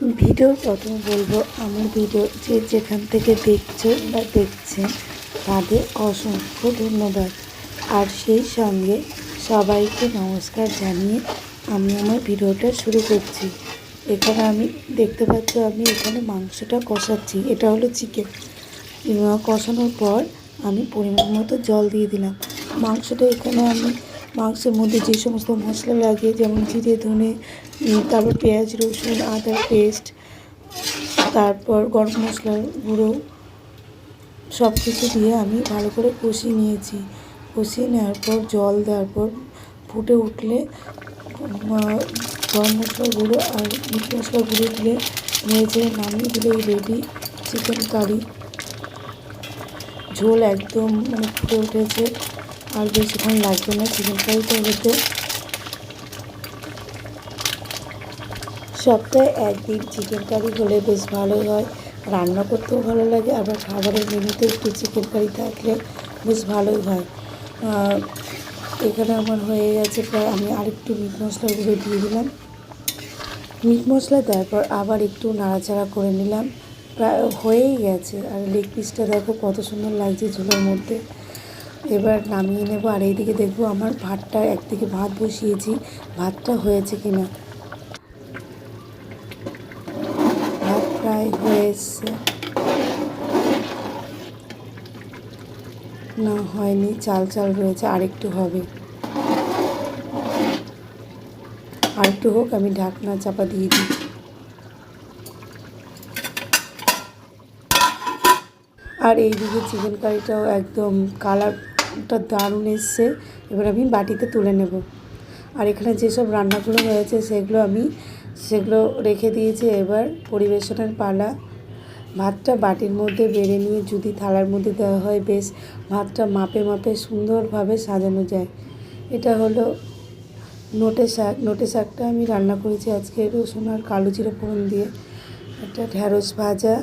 Video প্রথম বলব, আমার ভিডিও যে যেখান থেকে দেখছ বা দেখছেন, তাদের অসংখ্য ধন্যবাদ। আর সেই সঙ্গে সবাইকে নমস্কার জানিয়ে আমি আমার ভিডিওটা শুরু করছি। এখানে আমি, দেখতে পাচ্ছ আমি এখানে মাংসটা কষাচ্ছি। এটা হলো চিকেন কষানোর পর আমি পরিমাণ মতো জল দিয়ে দিলাম। মাংসটা এখানে আমি মাংসের মধ্যে যে সমস্ত মশলা লাগে, যেমন জিরে, ধনে তারপর পেঁয়াজ, রসুন আদার পেস্ট, তারপর গরম মশলার গুঁড়ো সব কিছু দিয়ে আমি ভালো করে কষিয়ে নিয়েছি। কষিয়ে নেওয়ার পর, জল দেওয়ার পর ফুটে উঠলে গরম মশলার গুঁড়ো আর মিট মশলার গুঁড়ো দিয়ে নেড়ে নামিয়ে দিলেই রেডি চিকেন কারি ঝোল একদম মানে ফুটে উঠেছে। আর বেশিক্ষণ লাগবে না, চিকেন কারিটা হতে। সপ্তাহে একদিন চিকেন কারি হলে বেশ ভালোই হয়। রান্না করতেও ভালো লাগে, আবার খাবারের মেনুতে একটু চিকেন কারি থাকলে বেশ ভালোই হয়। এখানে আমার হয়ে গেছে প্রায়, আমি আরেকটু মিট মশলার গুঁড়ো দিয়ে দিলাম। মিট মশলা দেওয়ার পর আবার একটু নাড়াচাড়া করে নিলাম। প্রায় হয়েই গেছে, আর লেগ পিসটা দেখো কত সুন্দর লাগছে ঝোলের মধ্যে। এবার নামিয়ে নেব আর এইদিকে দেখব আমার ভাতটা, একদিকে ভাত বসিয়েছি। ভাতটা হয়েছে কিনা? ভাত প্রায় হয়ে এসছে না, হয়নি, চাল চাল রয়েছে, আরেকটু হবে। আরেকটু হোক, আমি ঢাকনা চাপা দিয়ে দিই। আর এইদিকে চিকেন কারিটাও একদম কালারটা দারুণ এসছে। এবার আমি বাটিতে তুলে নেব। আর এখানে যেসব রান্নাগুলো হয়েছে সেগুলো আমি, সেগুলো রেখে দিয়েছি। এবার পরিবেশনের পালা। ভাতটা বাটির মধ্যে বেড়ে নিয়ে যদি থালার মধ্যে দেওয়া হয়, বেশ ভাতটা মাপে মাপে সুন্দরভাবে সাজানো যায়। এটা হলো নোটে শাক। নোটে শাকটা আমি রান্না করেছি আজকে রসুন আর কালো জিরে ফোড়ন দিয়ে। একটা ঢ্যাঁড়স ভাজা।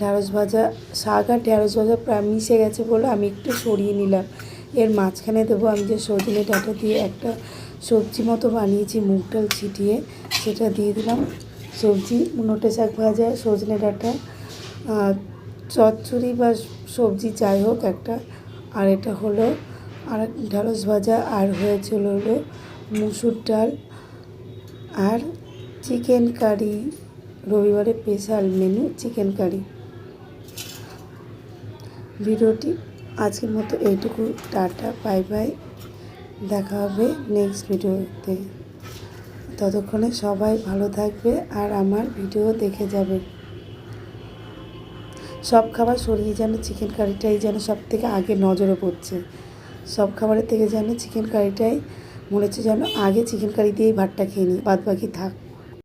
ঢ্যাঁড়স ভাজা, শাক আর ঢ্যাঁড়স ভাজা প্রায় মিশে গেছে বলে আমি একটু সরিয়ে নিলাম। এর মাঝখানে দেবো আমি যে সজনে ডাঁটা দিয়ে একটা সবজি মতো বানিয়েছি, মুগ ডাল ছিটিয়ে, সেটা দিয়ে দিলাম। সবজি নোটে শাক ভাজা, সজনে ডাঁটা চচ্চড়ি বা সবজি যাই হোক একটা, আর এটা হলো আর ঢ্যাঁড়স ভাজা, আর হয়েছিল হলো মুসুর ডাল, আর চিকেন কারি। রবিবারে স্পেশাল মেনু চিকেন কারি ভিডিওটি আজকের মতো এইটুকু। Tata, bye bye. দেখা হবে নেক্সট ভিডিওতে ততক্ষণে সবাই ভালো থাকবে আর আমার ভিডিও দেখে যাবে। সব খাবার সরিয়ে যেন চিকেন কারিটাই যেন সব থেকে আগে নজরে পড়ছে। সব খাবারের থেকে যেন চিকেন কারিটাই মনে হচ্ছে যেন আগে চিকেন কারি দিয়েই ভাতটা খেয়ে নিই। বাদ বাকি থাক।